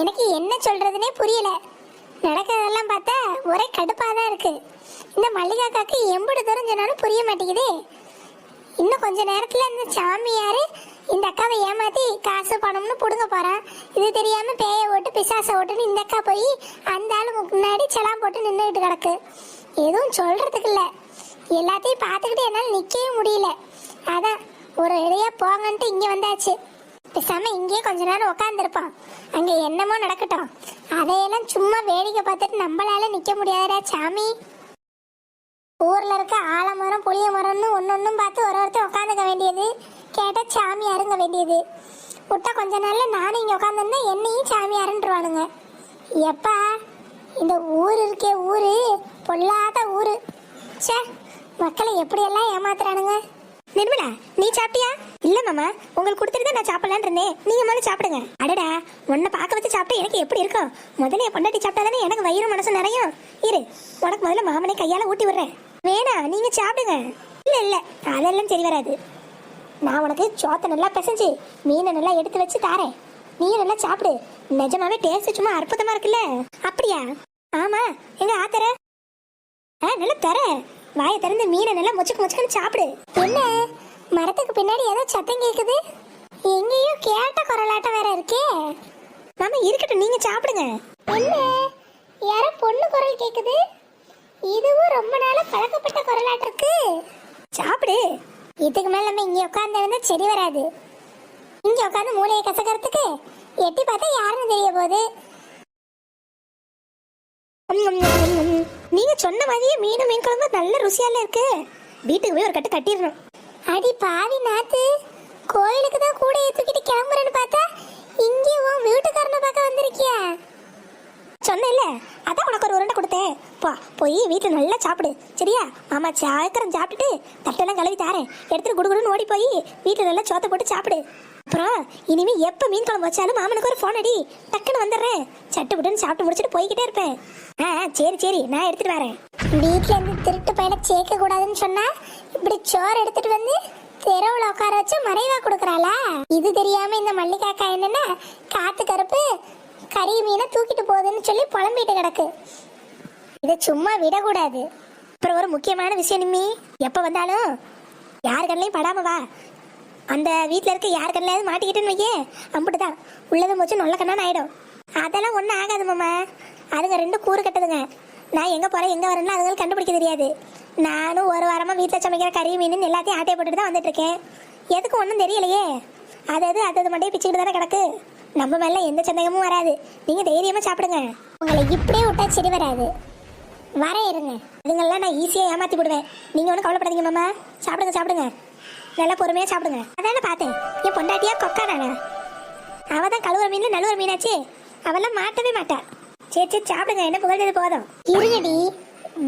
எனக்கு என்ன சொல்றதுனே புரியல. நடக்கிறதெல்லாம் பார்த்தா ஒரே கடுப்பாக தான் இருக்கு. இந்த மல்லிகாக்காக்கு எம்புடு தூரம் சொன்னாலும் புரிய மாட்டேங்குதே. இன்னும் கொஞ்ச நேரத்தில் இந்த சாமியார் இந்த அக்காவை ஏமாத்தி காசு பணம்னு பிடுங்க போறான். இது தெரியாம பேய ஓட்டு பிசாசை ஓட்டுன்னு இந்த அக்கா போய் அந்த ஆளு முன்னாடி செலாம் போட்டு நின்றுட்டு கிடக்கு. எதுவும் சொல்றதுக்கு இல்ல. எல்லாத்தையும் பார்த்துக்கிட்டு என்னால் நிக்கவே முடியல. அதான் ஒரு இடையா போங்கன்ட்டு இங்க வந்தாச்சு. பேசாம இங்கேயே கொஞ்ச நேரம் உட்காந்துருப்பான் அங்க என்னமோ நடக்கட்டும். அதையெல்லாம் சும்மா வேடிக்கை பார்த்துட்டு நம்மளால நிக்க முடியாதுடா சாமி. ஊர்ல இருக்க ஆலமரம் புளிய மரம்னு ஒன்னொன்னும் பார்த்து ஒரு ஒருத்தர் உட்காந்துக்க வேண்டியது. கேட்டா சாமி அருங்க வேண்டியது. விட்டா கொஞ்ச நாள்ல நானும் இங்க உட்காந்துருந்தா என்னையும் சாமி அருண்டுருவானுங்க எப்பா இந்த ஊர் இருக்கே ஊரு பொல்லாத ஊரு. சே மக்களை எப்படியெல்லாம் ஏமாத்துறானுங்க? நிர்மலா நீ சாப்பிட்டியா? இல்ல மாமா உங்களுக்கு கொடுத்துட்டு நான் சாப்பிடலான்னு இருந்தேன். நீங்க முதல்ல சாப்பிடுங்க. அடடா உன்னை பார்க்க வச்சு சாப்பிட்டா எனக்கு எப்படி இருக்கும் முதல்ல என் பொண்டாட்டி சாப்பிட்டா தானே எனக்கு வயிறு மனசு நிறையும். இரு உனக்கு முதல்ல மாமனை கையால ஊட்டி விடுறேன். வேணா நீங்க சாப்பிடுங்க. இல்ல இல்ல அதெல்லாம் சரி வராது. நான் உனக்கு சோத்தை நல்லா பிசைஞ்சு மீனை நல்லா எடுத்து வச்சு தாரேன். நீ நல்லா சாப்பிடு. நிஜமாவே டேஸ்ட் சும்மா அற்புதமா இருக்குல்ல. அப்படியா? ஆமா எங்க ஆத்தர? ஆ நல்லா தர. வாயை திறந்து மீனை நல்லா மொச்சுக்கு மொச்சுக்குன்னு சாப்பிடு. என்ன? மரத்துக்கு பின்னாடி ஏதோ சத்தம் கேக்குது? எங்கேயோ கேட்ட குரலாட்டம் வேற இருக்கே. மாமா இருக்கட்டும் நீங்க சாப்பிடுங்க. என்ன? யாரோ பொண்ணு குரல் கேக்குது? இதுவும் ரொம்ப நாளா பழக்கப்பட்ட குரலாட்டம் இருக்கு. சாப்பிடு. இதுக்கு மேல நம்ம இங்க உட்கார்ந்து சரி வராது. இங்க உட்கார்ந்து மூளையை கசக்கிறதுக்கு எட்டி பார்த்தா யாருன்னு தெரிய போகுது? நீங்க சொன்ன மாதிரியே மீனும் மீன் குழம்பு நல்ல ருசியால இருக்கு. வீட்டுக்கு போய் ஒரு கட்டு கட்டிடணும் அடி பாவி நாத்து. கோயிலுக்கு தான் கூட தூக்கிட்டு கிளம்புறேன்னு பார்த்தா இங்கே உன் வீட்டுக்காரனை பார்க்க வந்திருக்கியா? சொன்னேன்ல அதான் உனக்கு ஒரு உருண்டை கொடுத்தேன். போ போய் வீட்டில் நல்லா சாப்பிடு. சரியா? மாமா சாக்கரம் சாப்பிட்டுட்டு தட்டெல்லாம் கழுவி தாரேன். எடுத்துட்டு குடுகுடுன்னு ஓடி போய் வீட்டில் நல்லா சோத்தை போட்டு சாப்பிடு. அப்புறம் இனிமே எப்போ மீன் குழம்பு வச்சாலும் மாமனுக்கு ஒரு ஃபோன் அடி. டக்குன்னு வந்துடுறேன். சட்டு புட்டுன்னு சாப்பிட்டு முடிச்சுட்டு போய்கிட்டே இருப்பேன். ஆ சரி சரி நான் எடுத்துட்டு வரேன். வீட்டில் இருந்து திருட்டு பையனை சேர்க்க கூடாதுன்னு சொன்னா இப்படி சோறு எடுத்துட்டு வந்து தெருவுல உட்கார வச்சு மறைவா கொடுக்கறாளா? இது தெரியாம இந்த மல்லிகாக்கா என்னன்னா காத்து கருப்பு கறி மீனை தூக்கிட்டு போகுதுன்னு சொல்லி புலம்பிட்டு கிடக்கு. இதை சும்மா விடக்கூடாது. அப்புறம் ஒரு முக்கியமான விஷயம் நிம்மி. எப்போ வந்தாலும் யார் கண்ணையும் படாம வா. அந்த வீட்டில் இருக்க யார் கண்ணிலாவது மாட்டிக்கிட்டுன்னு வையே. அம்பிட்டு தான் உள்ளது மூச்சு நொல்ல கண்ணான்னு ஆகிடும் அதெல்லாம் ஒன்றும் ஆகாது மாமா. அதுங்க ரெண்டும் கூறு கட்டுதுங்க. நான் எங்கே போகிறேன் எங்கே வரேன்னு அதுங்களுக்கு கண்டுபிடிக்க தெரியாது. நானும் ஒரு வாரமாக வீட்டில் சமைக்கிற கறி மீன் எல்லாத்தையும் ஆட்டையை போட்டுட்டு தான் வந்துட்டுருக்கேன். இருக்கேன் ஒன்றும் தெரியலையே? அது அது அது அது மட்டும் பிச்சுக்கிட்டு தானே கிடக்கு. நம்ம மேல எந்த சந்தேகமும் வராது. நீங்கள் தைரியமாக சாப்பிடுங்க. உங்களை இப்படியே விட்டா சரி வராது. வர இருங்க. இதுங்கெல்லாம் நான் ஈஸியாக ஏமாற்றி விடுவேன் நீங்கள் ஒன்றும் கவலைப்படாதீங்க மாமா. சாப்பிடுங்க சாப்பிடுங்க. நல்லா பொறுமையாக சாப்பிடுங்க. அதானே பார்த்தேன். என் பொண்டாட்டியா கொக்கா நானா தான் கழுவுற மீன் நழுவுற மீனாச்சு. அவெல்லாம் மாட்டவே மாட்டா. சரி சரி சாப்பிடுங்க. என்ன புகழ்ந்தது போதும். இருங்கடி.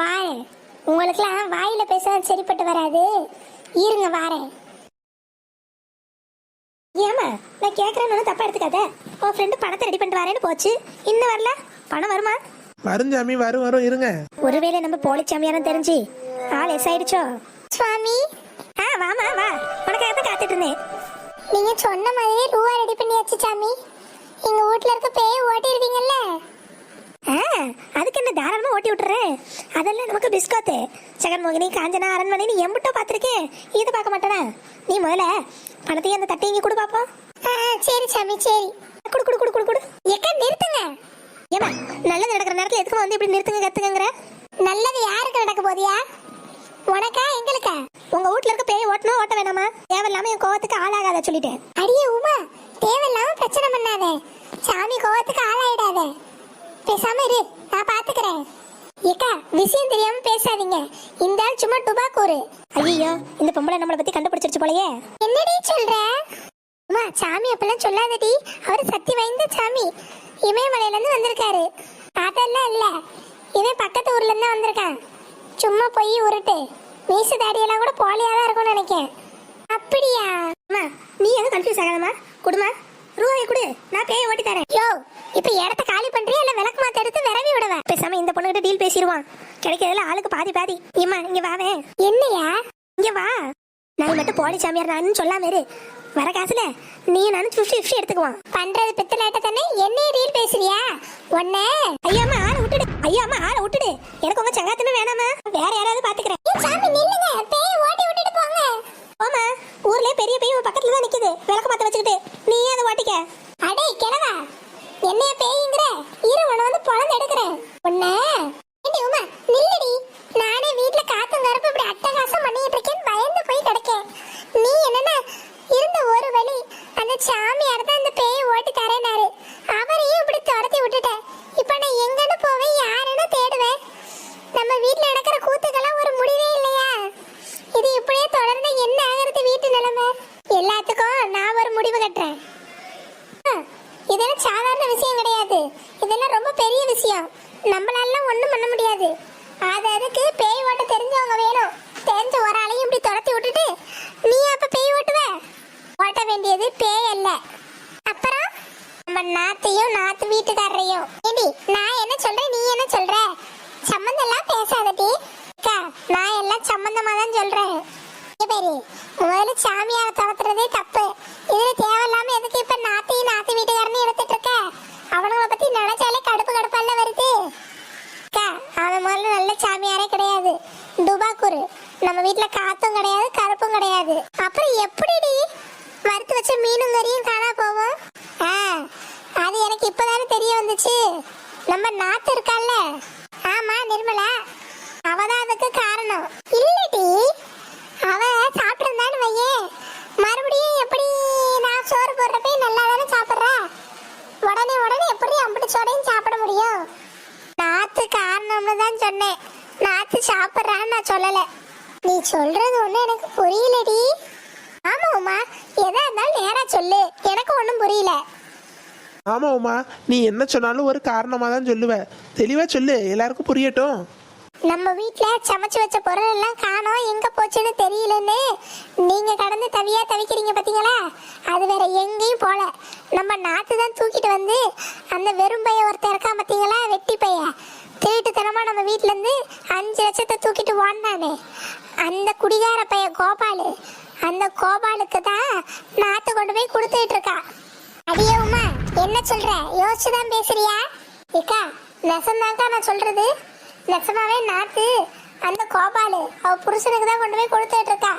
வாரேன் உங்களுக்குலாம் வாயில பேச சரிப்பட்டு வராது. இருங்க வாரேன் ஏமா நான் கேட்கறேன்னு தப்பா எடுத்துக்காத. உன் ஃப்ரெண்டு பணத்தை ரெடி பண்ணிட்டு வரேன்னு போச்சு. இன்னும் வரல? பணம் வருமா? வருஞ்சாமி வரும் வரும். இருங்க. ஒருவேளை நம்ம போலி சாமியாரம் தெரிஞ்சு ஆள் எஸ் ஆயிடுச்சோ? சுவாமி வாமா வா உனக்காக தான் காத்துட்டு இருந்தேன் நீங்க சொன்ன மாதிரியே ரூபா ரெடி பண்ணியாச்சு சாமி. எங்க வீட்ல இருக்க பேய ஓட்டிடுவீங்கல்ல ஆ அதுக்கு என்ன தாராளமா ஓட்டி விட்டுறேன் அதெல்லாம் நமக்கு பிஸ்கோத்து. ஜெகன்மோகினி காஞ்சனா அரண்மனை எம்பிட்டோ பார்த்துருக்கேன் இதை பார்க்க மாட்டேனா? நீ முதல்ல பணத்தையும் அந்த தட்டையும் கொடு பாப்போம். ஆ சரி சாமி சரி. குடு குடு குடு குடு குடு. எக்க நிறுத்துங்க. ஏமா நல்லது நடக்கிற நேரத்துல எதுக்கு வந்து இப்படி நிறுத்துங்க கத்துங்கங்கற? நல்லது யாருக்கு நடக்க போதியா உனக்கா எங்களுக்கா உங்க வீட்ல இருக்க பேய் ஓட்டணும் ஓட்ட வேணாமா தேவையில்லாம என் கோவத்துக்கு ஆளாகாத சொல்லிட்டேன். அடியே உமா தேவையில்லாம பிரச்சனை பண்ணாத. சாமி கோவத்துக்கு ஆளாயிடாத. பேசாம இரு நான் பாத்துக்கிறேன். ஏக்கா விஷயம் தெரியாம பேசாதீங்க. இந்த ஆள் சும்மா டுபாக்கூரு ஐயோ இந்த பொம்பளை நம்மளை பத்தி கண்டுபிடிச்சிருச்சு போலயே. என்னடி சொல்ற? அம்மா சாமி அப்பெல்லாம் சொல்லாதடி. அவர் சக்தி வாய்ந்த சாமி. இமயமலையில இருந்து வந்திருக்காரு. அதெல்லாம் இல்ல. இவன் பக்கத்து ஊர்ல இருந்து வந்திருக்கான். சும்மா போய் உருட்டு. மீசு தாடியெல்லாம் கூட போலியாக தான் இருக்கும்னு நினைக்கிறேன் அப்படியா? அம்மா நீ எதுவும் கன்ஃபியூஸ் ஆகாதம்மா? குடுமா ரூபாய் கொடு. நான் பேய ஓட்டி தரேன். யோ இப்போ இடத்த காலி பண்றியா? இல்ல விளக்கு மாத்த எடுத்து விரவி விடுவேன் பேசாம இந்த பொண்ணுகிட்ட டீல் பேசிடுவான் கிடைக்கிறதுல ஆளுக்கு பாதி பாதி. இம்மா இங்க வாவே என்னையா? இங்க வா. நான் மட்டும் போலி சாமியார் நான் சொல்லாம இரு. வர காசுல நீ நானும் ஃபிஃப்டி ஃபிஃப்டி எடுத்துக்குவான் பண்றது பித்தலாட்ட தானே? என்னைய டீல் பேசுறியா? உன்ன. ஐயாமா ஆளை விட்டுடு. ஐயாம்மா ஆளை விட்டுடு. எனக்கு உங்க சங்காத்தமே வேணாமா வேற யாராவது பாத்துக்கிறேன் ஏய், சாமி நில்லுங்க பேய் ஓட்டி விட்டுட்டு போங்க ஆமா ஊர்லயே பெரிய பெரிய பக்கத்துல தான் நிக்குது விளக்க பார்த்து வச்சுக்கிட்டு நீ அதை ஓட்டிக்க அடே கிழவா என்னைய பேய்ங்கிற இரு உன்னை வந்து பொழந்து எடுக்கிறேன் உன்ன ஏண்டி உமா நில்லுடி நானே வீட்ல காத்தும் கருப்பு இப்படி அட்டகாசம் பண்ணிட்டு இருக்கேன் பயந்து போய் கிடக்கேன் நீ என்னன்னா இருந்த ஒரு வழி அந்த சாமியார் தான் அந்த பேயை ஓட்டு தரேனாரு. அவரையும் இப்படி துரத்தி விட்டுட்டேன் இப்ப நான் எங்கன்னு போவேன் யாருன்னு தேடுவேன். நம்ம வீட்டுல நடக்கிற கூத்துக்கெல்லாம் ஒரு முடிவே இல்லையா? இது இப்படியே தொடர்ந்து என்ன ஆகிறது வீட்டு நிலைமை? எல்லாத்துக்கும் நான் ஒரு முடிவு கட்டுறேன். இதெல்லாம் சாதாரண விஷயம் கிடையாது. இதெல்லாம் ரொம்ப பெரிய விஷயம். நம்மளால ஒண்ணும் பண்ண முடியாது. அது அதுக்கு பேய் ஓட்ட தெரிஞ்சவங்க வேணும். தெரிஞ்ச ஒரு ஆளையும் இப்படி துரத்தி விட்டுட்டு நீ அப்ப பேய் ஓட்டு ஓட்ட வேண்டியது பேய் அல்ல. அப்புறம்? நம்ம நாத்தையும் நாத்து வீட்டுக்காரரையும். ஏடி நான் என்ன சொல்றேன் நீ என்ன சொல்ற? சம்மந்தம் எல்லாம் பேசாதடி அக்கா நான் எல்லாம் சம்மந்தமா தான் சொல்றேன். இங்க முதல்ல சாமியார துரத்துறதே தப்பு இதுல தேவையில்லாம எதுக்கு இப்ப நாத்தையும் நாத்து வீட்டுக்காரனையும் எடுத்துட்டு இருக்க அவனுங்களை பத்தி நினைச்சாலே கடுப்பு கடுப்பல்ல வருது அக்கா அவன் முதல்ல நல்ல சாமியாரே கிடையாது டுபாக்கூரு நம்ம வீட்ல காத்தும் கிடையாது கருப்பும் கிடையாது அப்புறம் எப்படிடி வறுத்து வச்ச மீனும் கறியும் காணா போவோம் ஆ அது எனக்கு இப்பதானே தெரிய வந்துச்சு நம்ம நாத்து இருக்கால்ல? ஆமா நிர்மலா. அவதான் அதுக்கு காரணம். இல்லடி. அவ சாப்பிட்டிருந்தான்னு வையே. மறுபடியும் எப்படி நான் சோறு போடுறப்ப நல்லா தானே சாப்பிட்றா? உடனே உடனே எப்படி அம்பிட்டு சோடையும் சாப்பிட முடியும்? நாத்து காரணம்னு தான் சொன்னேன். நாத்து சாப்பிட்றான்னு நான் சொல்லல. நீ சொல்றது ஒண்ணு எனக்கு புரியலடி. ஆமா உமா. எதா இருந்தாலும் நேரா சொல்லு. எனக்கு ஒண்ணும் புரியல. ஆமா உமா. நீ என்ன சொன்னாலும் ஒரு காரணமா தான் சொல்லுவ. தெளிவா சொல்லு எல்லாருக்கும் புரியட்டும். நம்ம வீட்ல சமைச்சு வச்ச பொருள் எல்லாம் காணோம் எங்க போச்சுன்னு தெரியலன்னு. நீங்க கடந்து தவியா தவிக்கிறீங்க பாத்தீங்களா? அது வேற எங்கேயும் போல. நம்ம நாத்து தான் தூக்கிட்டு வந்து அந்த வெறும் பைய ஒருத்தன் இருக்கான் பாத்தீங்களா வெட்டி பைய. திருட்டுத்தனமா நம்ம வீட்ல இருந்து அஞ்சு லட்சத்தை தூக்கிட்டு ஓடினானே. அந்த குடிகார பைய கோபாலு. அந்த கோபாலுக்கு தான் நாத்து கொண்டு போய் கொடுத்துட்டு இருக்கான் சொல்ற? யோசிச்சு தான் பேசுறியா? இக்கா நெசந்தாக்கா நான் சொல்றது. நெசமாவே நாத்து. அந்த கோபாலு அவ புருஷனுக்கு தான் கொண்டு போய் கொடுத்துட்டு இருக்கா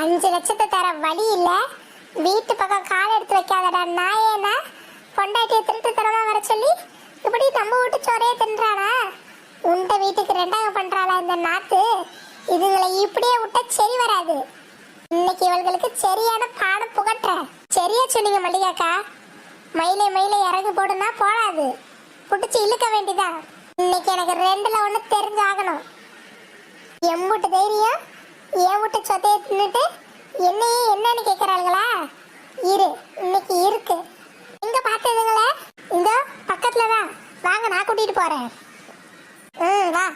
அஞ்சு லட்சத்தை தர வழி இல்ல. வீட்டு பக்கம் கால் எடுத்து வைக்காதடா. நாயேனா பொண்டாட்டியை திருட்டு தரமா வர சொல்லி இப்படி நம்ம வீட்டு சோறையே தின்றானா? உண்ட வீட்டுக்கு ரெண்டாவது பண்றாளா இந்த நாத்து? இதுங்களை இப்படியே விட்டா சரி வராது. இன்னைக்கு இவர்களுக்கு சரியான பாடம் புகட்டுறேன். சரியா சொன்னீங்க மல்லிகாக்கா. மயிலை மயிலை இறகு போடுனா போடாது. புடிச்சு இழுக்க வேண்டியதா? இன்னைக்கு எனக்கு ரெண்டுல ஒண்ணு தெரிஞ்சாகணும். எம்புட்டு தைரியம் என் விட்டு சொத்தைய தின்னுட்டு என்னையே என்னன்னு கேட்குறாளுங்களா இரு இன்னைக்கு இருக்கு. எங்க பார்த்ததுங்கள இந்த பக்கத்துல தான் வாங்க நான் கூட்டிட்டு போறேன். ம் வா.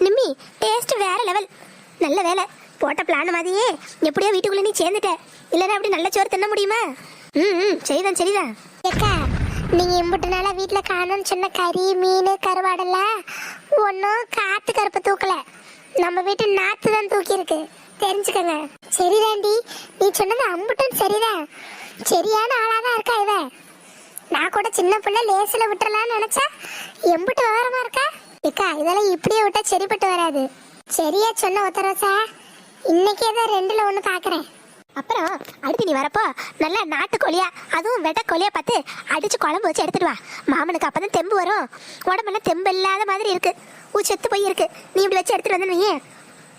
நிம்மி டேஸ்ட் வேற லெவல் நல்ல வேலை. போட்ட பிளான் மாதிரியே எப்படியோ வீட்டுக்குள்ள நீ சேர்ந்துட்ட. இல்லைன்னா அப்படி நல்ல சோறு தின்ன முடியுமா? ம் ம் சரிதான் சரிதான். ஏக்கா நீங்க இம்புட்டு நாளா வீட்டுல காணும்னு சொன்ன கறி மீன் கருவாடெல்லாம் ஒன்றும் காத்து கருப்பு தூக்கல. நம்ம வீட்டு நாத்து தான் தூக்கி இருக்கு தெரிஞ்சுக்கங்க. சரிதாண்டி நீ சொன்னது அம்புட்டும் சரிதான். சரியான ஆளாதான் இருக்கா இவ நான் கூட சின்ன பிள்ளை லேசில் விட்டுறலாம்னு நினைச்சா எம்புட்டு விவரமா இருக்கா? ஏக்கா இதெல்லாம் இப்படியே விட்டா சரிப்பட்டு வராது. சரியா சொன்ன ஒத்தரசா இன்னைக்கு ஏதோ ரெண்டுல ஒண்ணு பாக்குறேன். அப்புறம் அடுத்து நீ வரப்போ நல்ல நாட்டு கோழியா அதுவும் வெட்ட கோழியா பார்த்து அடிச்சு குழம்பு வச்சு எடுத்துட்டு வா. மாமனுக்கு அப்பதான் தெம்பு வரும். உடம்பெல்லாம் தெம்பு இல்லாத மாதிரி இருக்கு. ஊ செத்து போய் இருக்கு. நீ இப்படி வச்சு எடுத்துட்டு வந்து நீ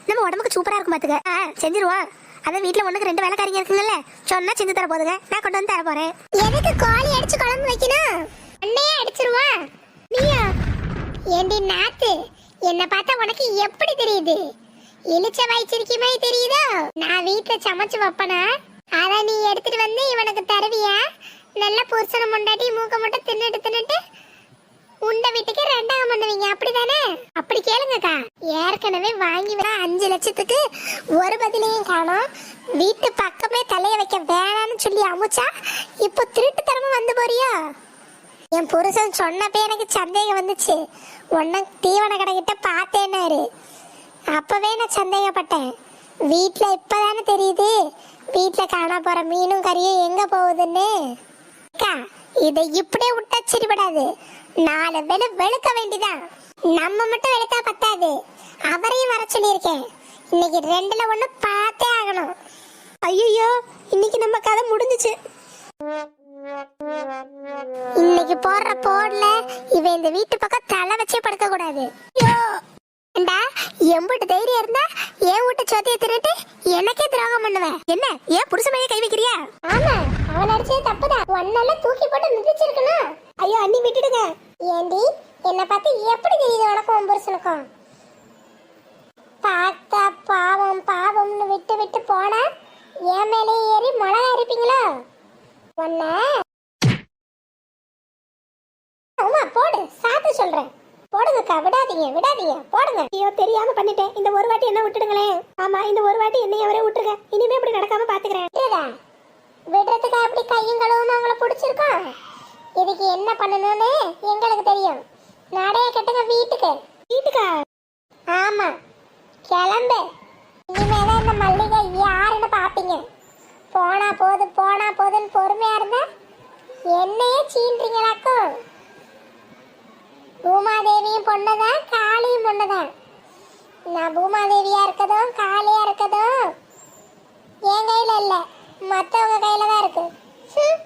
நம்ம உடம்புக்கு சூப்பரா இருக்கும் பாத்துக்க. ஆ செஞ்சிருவோம். அதான் வீட்டுல ஒண்ணுக்கு ரெண்டு வேலைக்காரங்க இருக்குங்கல்ல சொன்னா செஞ்சு தர போதுங்க. நான் கொண்டு வந்து தர போறேன். எதுக்கு கோழி அடிச்சு குழம்பு வைக்கணும்? அண்ணையே அடிச்சிருவா. நீயா? ஏண்டி நாத்து என்ன பார்த்தா உனக்கு எப்படி தெரியுது? இழிச்ச வயிற்றிருக்கி மாதிரி தெரியுதோ? நான் வீட்டுல சமைச்சு வைப்பனா? அத நீ எடுத்துட்டு வந்து இவனுக்கு தருவியா? நல்ல புருஷனை முண்டாட்டி மூக்க மட்டும் தின்னுட்டு தின்னுட்டு உண்ட வீட்டுக்கு ரெண்டாம் பண்ணுவீங்க அப்படிதானே? அப்படி கேளுங்கக்கா. ஏற்கனவே வாங்கி வர அஞ்சு லட்சத்துக்கு ஒரு பதிலையும் காணோம். வீட்டு பக்கமே தலைய வைக்க வேணாம்னு சொல்லி அமுச்சா இப்போ திருட்டுத்தனமா வந்து போறியா? என் புருஷன் சொன்னப்ப எனக்கு சந்தேகம் வந்துச்சு. ஒன்னும் தீவன கடைகிட்ட பார்த்தேன்னாரு. அப்பவே நான் சந்தேகப்பட்டேன். வீட்ல இப்பதானே தெரியுது? வீட்ல காணா போற மீனும் கறியும் எங்க போகுதுன்னு? அக்கா இதை இப்படியே விட்டா சரிபடாது. நாலு வெளு வெளுக்க வேண்டிதான். நம்ம மட்டும் வெளுத்தா பத்தாது. அவரையும் வர சொல்லியிருக்கேன். இன்னைக்கு ரெண்டுல ஒண்ணு பார்த்தே ஆகணும். ஐயோ இன்னைக்கு நம்ம கதை முடிஞ்சுச்சு. இன்னைக்கு போடுற போடல இவன் இந்த வீட்டு பக்கம் தலை வச்சே படுக்க கூடாது ஐயோ! ஏண்டா? எம்பிட்டு தைரியம் இருந்தா என் வீட்டு சோத்திய திருட்டு எனக்கே துரோகம் பண்ணுவேன். என்ன? ஏன் புருஷ மேலே கை வைக்கிறியா? ஆமா அவன் அடிச்சது தப்புதான். ஒன்னால தூக்கி போட்டு மிதிச்சிருக்கணும். ஐயோ அண்ணி விட்டுடுங்க ஏண்டி என்ன பார்த்து எப்படி தெரியுது உனக்கும் உன் புருஷனுக்கும்? பார்த்தா பாவம் பாவம்னு விட்டு விட்டு போனா என் மேலே ஏறி மிளகா அரிப்பீங்களோ ஒன்ன போடு சாத்து சொல்றேன். போடுங்கக்கா விடாதீங்க விடாதீங்க போடுங்க. ஐயோ தெரியாம பண்ணிட்டேன். இந்த ஒரு வாட்டி என்ன விட்டுடுங்களேன்? ஆமா இந்த ஒரு வாட்டி என்னைய அவரே விட்டுருங்க. இனிமே இப்படி நடக்காம பாத்துக்கிறேன். விடுறதுக்கு அப்படி கையும் களவும் உங்களை பிடிச்சிருக்கோம். இதுக்கு என்ன பண்ணணும்னு எங்களுக்கு தெரியும். நடைய கட்டுங்க வீட்டுக்கு. வீட்டுக்கா? ஆமா கிளம்பு. இனிமேதான் இந்த மல்லிகை யாருன்னு பாப்பீங்க. போனா போது போனா போதுன்னு பொறுமையா இருந்தா என்னையே சீன்றீங்களாக்கும் பூமாதேவியும் பொண்ணுதான் காளியும் பொண்ணுதான். நான் பூமாதேவியா இருக்கதும் காளியா இருக்கதும் என் கையில இல்ல. மத்தவங்க கையில தான் இருக்கு. ஹம்.